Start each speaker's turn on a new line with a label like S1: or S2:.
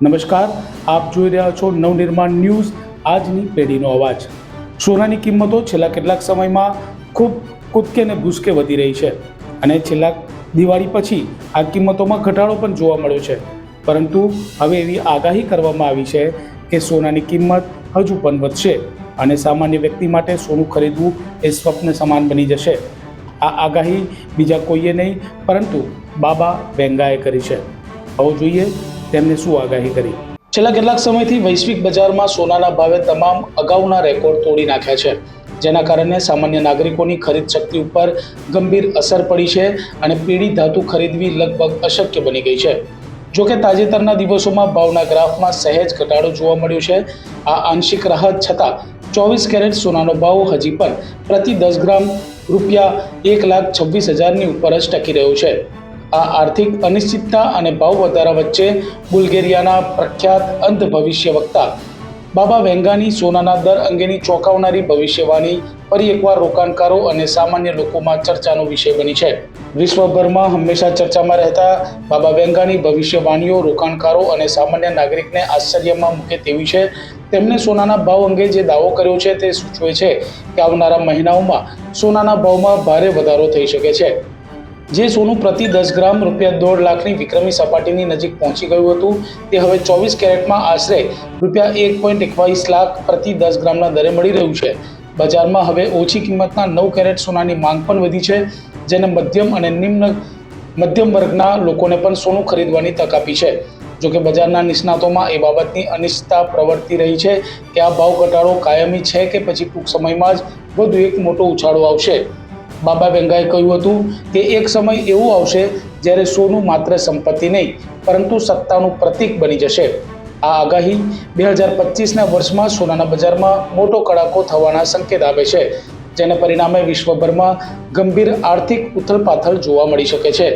S1: નમસ્કાર, આપ જોઈ રહ્યા છો નવનિર્માણ ન્યૂઝ, આજની પેઢીનો અવાજ. સોનાની કિંમતો છેલ્લા કેટલાક સમયમાં ખૂબ કૂદકે ને ભૂસકે વધી રહી છે અને છેલ્લા દિવાળી પછી આ કિંમતોમાં ઘટાડો પણ જોવા મળ્યો છે. પરંતુ હવે એવી આગાહી કરવામાં આવી છે કે સોનાની કિંમત હજુ પણ વધશે અને સામાન્ય વ્યક્તિ માટે સોનું ખરીદવું એ સ્વપ્ન સમાન બની જશે. આ આગાહી બીજા કોઈએ નહીં, પરંતુ બાબા વેંગાએ કરી છે. આવો જોઈએ તેમને શું આગાહી કરી? છેલ્લા કેટલાક સમયથી વૈશ્વિક બજારમાં સોનાના ભાવે તમામ અગાઉના રેકોર્ડ તોડી નાખ્યા છે, જેના કારણે સામાન્ય નાગરિકોની ખરીદ શક્તિ ઉપર ગંભીર અસર પડી છે અને પીળી ધાતુ ખરીદવી લગભગ અશક્ય બની ગઈ છે. જોકે તાજેતરના દિવસોમાં ભાવના ગ્રાફમાં સહેજ ઘટાડો જોવા મળ્યો છે. આ આંશિક રાહત છતાં ચોવીસ કેરેટ સોનાનો ભાવ હજી પણ પ્રતિ દસ ગ્રામ રૂપિયા એક લાખ છવ્વીસ હજારની ઉપર જ ટકી રહ્યો છે. આ આર્થિક અનિશ્ચિતતા અને ભાવ વધારા વચ્ચે બુલ્ગેરિયાના પ્રખ્યાત અંધ ભવિષ્ય વક્તા બાબા વેંગાની સોનાના દર અંગેની ચોંકાવનારી ભવિષ્યવાણી ફરી એકવાર રોકાણકારો અને સામાન્ય લોકોમાં ચર્ચાનો વિષય બની છે. વિશ્વભરમાં હંમેશા ચર્ચામાં રહેતા બાબા વેંગાની ભવિષ્યવાણીઓ રોકાણકારો અને સામાન્ય નાગરિકને આશ્ચર્યમાં મૂકે તેવી છે. તેમણે સોનાના ભાવ અંગે જે દાવો કર્યો છે તે સૂચવે છે કે આવનારા મહિનાઓમાં સોનાના ભાવમાં ભારે વધારો થઈ શકે છે. જે સોનું પ્રતિ દસ ગ્રામ રૂપિયા દોઢ લાખની વિક્રમી સપાટીની નજીક પહોંચી ગયું હતું, તે હવે ચોવીસ કેરેટમાં આશરે રૂપિયા એક પોઈન્ટ એકવીસ લાખ પ્રતિ દસ ગ્રામના દરે મળી રહ્યું છે. બજારમાં હવે ઓછી કિંમતના નવ કેરેટ સોનાની માંગ પણ વધી છે, જેને મધ્યમ અને નિમ્ન મધ્યમ વર્ગના લોકોને પણ સોનું ખરીદવાની તક આપી છે. જોકે બજારના નિષ્ણાતોમાં એ બાબતની અનિશ્ચિતતા પ્રવર્તી રહી છે કે આ ભાવ ઘટાડો કાયમી છે કે પછી ટૂંક સમયમાં જ વધુ એક મોટો ઉછાળો આવશે. બાબા વેંગાએ કહ્યું હતું કે એક સમય એવો આવશે જ્યારે સોનું માત્ર સંપત્તિ નહીં, પરંતુ સત્તાનું પ્રતીક બની જશે. આ આગાહી બે હજાર પચીસના વર્ષમાં સોનાના બજારમાં મોટો કડાકો થવાના સંકેત આપે છે, જેને પરિણામે વિશ્વભરમાં ગંભીર આર્થિક ઉથલપાથલ જોવા મળી શકે છે.